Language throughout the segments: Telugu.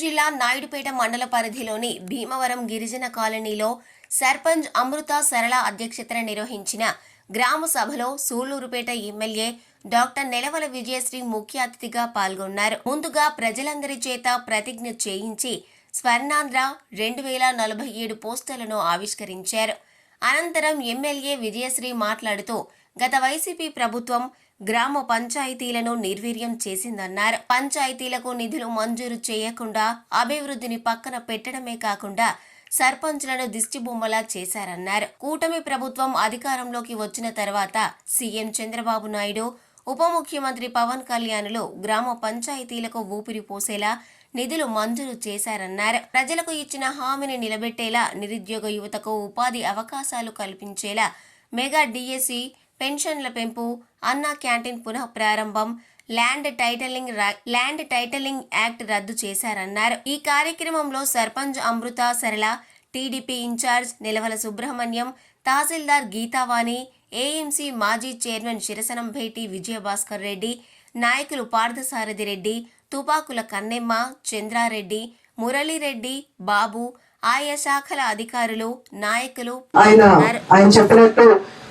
జిల్లా నాయుడుపేట మండల పరిధిలోని భీమవరం గిరిజన కాలనీలో సర్పంచ్ అమృత సరళ అధ్యక్షతన నిర్వహించిన గ్రామ సభలో సూళ్ళూరుపేట ఎమ్మెల్యే డాక్టర్ నెలవల విజయశ్రీ ముఖ్య అతిథిగా పాల్గొన్నారు. ముందుగా ప్రజలందరి చేత ప్రతిజ్ఞ చేయించి స్వర్ణాంధ్ర రెండు వేల నలభై ఏడు పోస్టర్లను ఆవిష్కరించారు. అనంతరం ఎమ్మెల్యే విజయశ్రీ మాట్లాడుతూ గత వైసీపీ ప్రభుత్వం గ్రామ పంచాయతీలను నిర్వీర్యం చేసిందన్నారు. పంచాయతీలకు నిధులు మంజూరు చేయకుండా అభివృద్ధిని పక్కన పెట్టడమే కాకుండా సర్పంచ్లను దిష్టిబొమ్మలా చేశారన్నారు. కూటమి ప్రభుత్వం అధికారంలోకి వచ్చిన తర్వాత సీఎం చంద్రబాబు నాయుడు ఉప ముఖ్యమంత్రి పవన్ కళ్యాణ్లు గ్రామ పంచాయతీలకు ఊపిరి పోసేలా నిధులు మంజూరు చేశారన్నారు. ప్రజలకు ఇచ్చిన హామీని నిలబెట్టేలా నిరుద్యోగ యువతకు ఉపాధి అవకాశాలు కల్పించేలా మెగా డిఎస్సి పెన్షన్ల పెంపు అన్నా క్యాంటీన్ పునః ప్రారంభం land titling land titling act రద్దు చేశారన్నారు. ఈ కార్యక్రమంలో sarpanch Amrutha Sarala TDP incharge Nelavala Subrahmanyam tahsildar Geethavani AMC మాజీ చైర్మన్ శిరసనం భేటి విజయభాస్కర్ రెడ్డి నాయకులు పార్థసారథి రెడ్డి తుపాకుల కన్నెమ్మ చంద్రారెడ్డి మురళీరెడ్డి బాబు ఆయా శాఖల అధికారులు నాయకులు ఆయన చెప్పినట్టు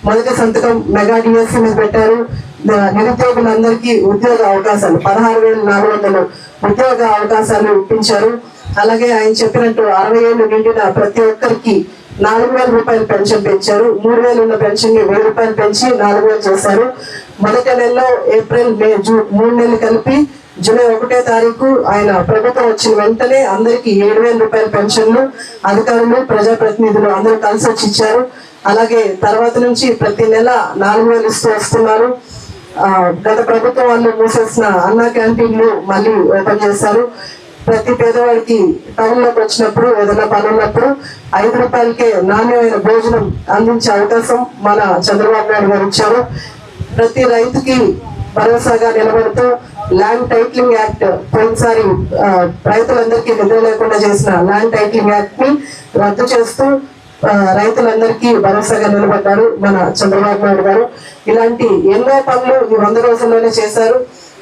మొదటి సంతకం మెగా డిఎస్సీ మీద పెట్టారు. నిరుద్యోగులందరికీ ఉద్యోగ అవకాశాలు పదహారు వేల నాలుగు వందలు ఉద్యోగ అవకాశాలు ఇప్పించారు. అలాగే ఆయన చెప్పినట్టు అరవై ఏళ్ళు నిండిన ప్రతి ఒక్కరికి నాలుగు వేల రూపాయలు పెన్షన్ పెంచారు. మూడు వేలు ఉన్న పెన్షన్ని వెయ్యి రూపాయలు పెంచి నాలుగు వేలు చేశారు. మొదటి నెలలో ఏప్రిల్ మే జూన్ మూడు నెలలు కలిపి జూలై ఒకటో తారీఖు ఆయన ప్రభుత్వం వచ్చిన వెంటనే అందరికి ఏడు వేల రూపాయల పెన్షన్లు అధికారులు ప్రజాప్రతినిధులు అందరూ కలిసి వచ్చి ఇచ్చారు. అలాగే తర్వాత నుంచి ప్రతి నెల నాలుగు వేలు ఇస్తూ వస్తున్నారు. గత ప్రభుత్వం వాళ్ళు మూసేసిన అన్నా క్యాంటీన్లు మళ్ళీ ఓపెన్ చేశారు. ప్రతి పేదవాడికి టౌన్లోకి వచ్చినప్పుడు ఏదైనా పని ఉన్నప్పుడు ఐదు రూపాయలకే నాణ్యమైన భోజనం అందించే అవకాశం మన చంద్రబాబు నాయుడు గారు ఇచ్చారు. ప్రతి రైతుకి భరోసాగా నిలబడుతూ ల్యాండ్ టైటిలింగ్ యాక్ట్ పోయినసారి రైతులందరికీ నిద్ర లేకుండా చేసిన ల్యాండ్ టైటిలింగ్ యాక్ట్ని రద్దు చేస్తూ రైతులందరికీ భరోసాగా నిలబడ్డారు మన చంద్రబాబు నాయుడు గారు. ఇలాంటి ఎన్నో పనులు ఈ వంద రోజుల్లోనే చేశారు.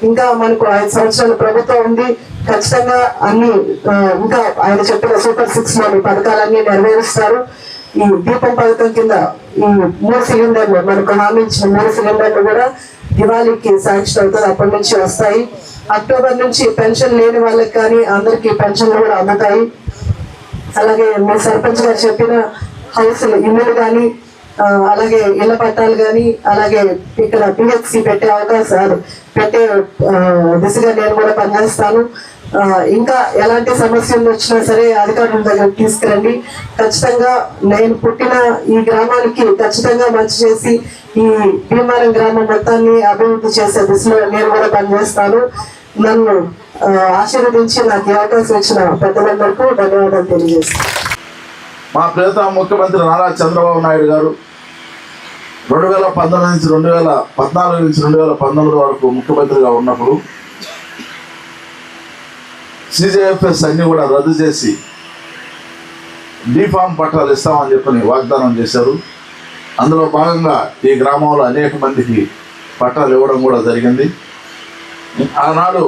ఇంకా మనకు ఐదు సంవత్సరాల ప్రభుత్వం ఉంది. ఖచ్చితంగా అన్ని ఇంకా ఆయన చెప్పిన సూపర్ సిక్స్లోని పథకాలన్నీ నెరవేరుస్తారు. ఈ దీపం పథకం కింద ఈ మూడు సిలిండర్లు మనకు హామీ ఇచ్చిన మూడు సిలిండర్లు కూడా దివాళీకి శాంక్షన్ అవుతుంది అప్పటి నుంచి వస్తాయి. అక్టోబర్ నుంచి పెన్షన్ లేని వాళ్ళకి కానీ అందరికీ పెన్షన్లు కూడా అందుతాయి. అలాగే మీ సర్పంచ్ గారు చెప్పిన హౌస్లు ఇల్లులు కానీ అలాగే ఇళ్ళ పట్టాలు కానీ అలాగే ఇక్కడ పిహెచ్సి పెట్టే అవకాశాలు పెట్టే దిశగా నేను కూడా పనిచేస్తాను. ఇంకా ఎలాంటి సమస్యలు వచ్చినా సరే అధికారుల దగ్గర తీసుకురండి. ఖచ్చితంగా నేను పుట్టిన ఈ గ్రామానికి ఖచ్చితంగా మంచి చేసి ఈ భీమారం గ్రామం మొత్తాన్ని అభివృద్ధి చేసే దిశలో నేను కూడా పనిచేస్తాను. నన్ను ఆశీర్వదించి నాకు ఈ అవకాశం ఇచ్చిన పెద్దలందరికీ ధన్యవాదాలు తెలియజేస్తాను మా ప్రియతమ ముఖ్యమంత్రి నారా చంద్రబాబు నాయుడు గారు రెండు వేల పంతొమ్మిది నుంచి రెండు వేల పద్నాలుగు నుంచి రెండు వేల పంతొమ్మిది వరకు ముఖ్యమంత్రిగా ఉన్నప్పుడు సిజేఎఫ్ఎస్ అన్నీ కూడా రద్దు చేసి డిఫామ్ పట్టాలు ఇస్తామని చెప్పని వాగ్దానం చేశారు. అందులో భాగంగా ఈ గ్రామంలో అనేక మందికి పట్టాలు ఇవ్వడం కూడా జరిగింది. ఆనాడు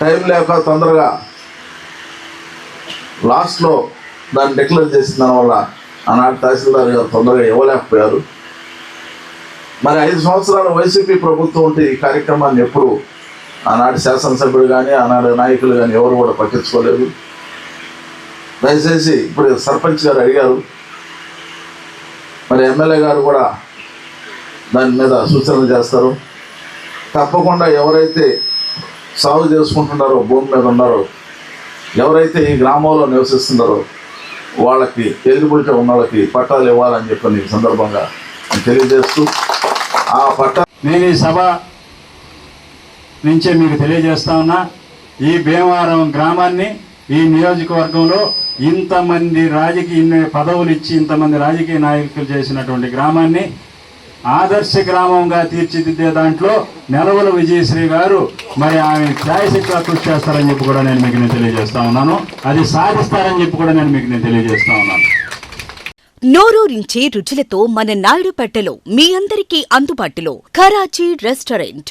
టైం లేక తొందరగా లాస్ట్లో దాన్ని డిక్లేర్ చేసిన దానివల్ల ఆనాటి తహసీల్దార్ గారు తొందరగా ఇవ్వలేకపోయారు. మరి ఐదు సంవత్సరాలు వైసీపీ ప్రభుత్వం ఉంటే ఈ కార్యక్రమాన్ని ఎప్పుడు ఆనాటి శాసనసభ్యులు కానీ ఆనాటి నాయకులు కానీ ఎవరు కూడా పట్టించుకోలేదు. దయచేసి ఇప్పుడు సర్పంచ్ గారు అడిగారు. మరి ఎమ్మెల్యే గారు కూడా దాని మీద సూచనలు చేస్తారు. తప్పకుండా ఎవరైతే సాగు చేసుకుంటున్నారో భూమి మీద ఉన్నారో ఎవరైతే ఈ గ్రామంలో నివసిస్తున్నారో వాళ్ళకి ఎలిజిబిలిటీ ఉన్న వాళ్ళకి పట్టాలు ఇవ్వాలని చెప్పి సందర్భంగా తెలియజేస్తూ ఆ పట్టా నేను ఈ సభ నుంచే మీకు తెలియజేస్తా ఉన్నా ఈ భీమవరం గ్రామాన్ని ఈ నియోజకవర్గంలో ఇంతమంది రాజకీయ పదవులు ఇచ్చి ఇంతమంది రాజకీయ నాయకులు చేసినటువంటి గ్రామాన్ని ఆదర్శ గ్రామంగా తీర్చిదిద్దే దాంట్లో నెలవల విజయశ్రీ గారు మరి ఆమె ఛాయశక్తిగా కృషి చేస్తారని చెప్పి కూడా నేను మీకు నేను తెలియజేస్తా ఉన్నాను. అది సాధిస్తారని చెప్పి కూడా నేను మీకు నేను తెలియజేస్తా ఉన్నాను. నోరూరించే రుచులతో మన నాయుడుపేటలో మీ అందరికీ అందుబాటులో Karachi restaurant.